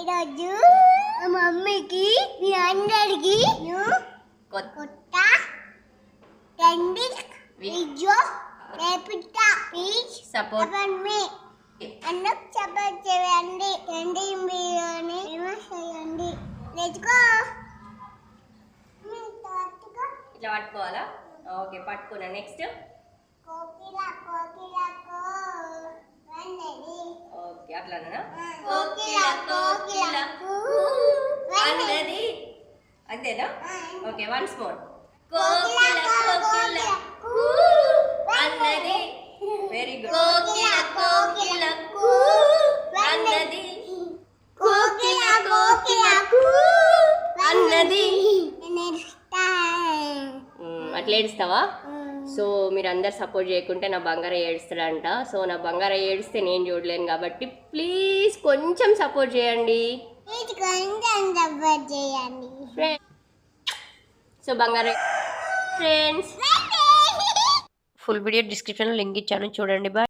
ఈరోజు మా మమ్మీకి మీ అందరికి కొత్త వి- వీడియో నేర్పిస్తా ప్లీజ్ సపోర్ట్. చెప్పండి అందరికి సపోర్ట్ చేయండి. టెండి వీడియోని ఫేమస్ చేయండి. లెట్స్ ఇట్లా పట్టుకోవాలా? ఓకే పట్టుకున్నా. నెక్స్ట్ కోకిల కోకిల కో ఓకే అట్లానా? కోకిల కోకిల కూ అన్నది అంతేనా? ఓకే వన్స్ మోర్ కోకిల కోకిల కూ అన్నది వెరీ గుడ్. కోకిల కోకిల కూ అన్నది కోకిల కోకిల కూ అన్నది అట్లా ఏడుస్తావా? సో మీరు అందరు సపోర్ట్ చేయకుంటే నా బంగారం ఏడుస్తాడంట. సో నా బంగారం ఏడిస్తే నేను చూడలేను కాబట్టి ప్లీజ్ కొంచెం సపోర్ట్ చేయండి. కొంచెం సపోర్ట్ చేయండి. సో బంగారు. ఫ్రెండ్స్ ఫుల్ వీడియో డిస్క్రిప్షన్లో లింక్ ఇచ్చాను. చూడండి బాయ్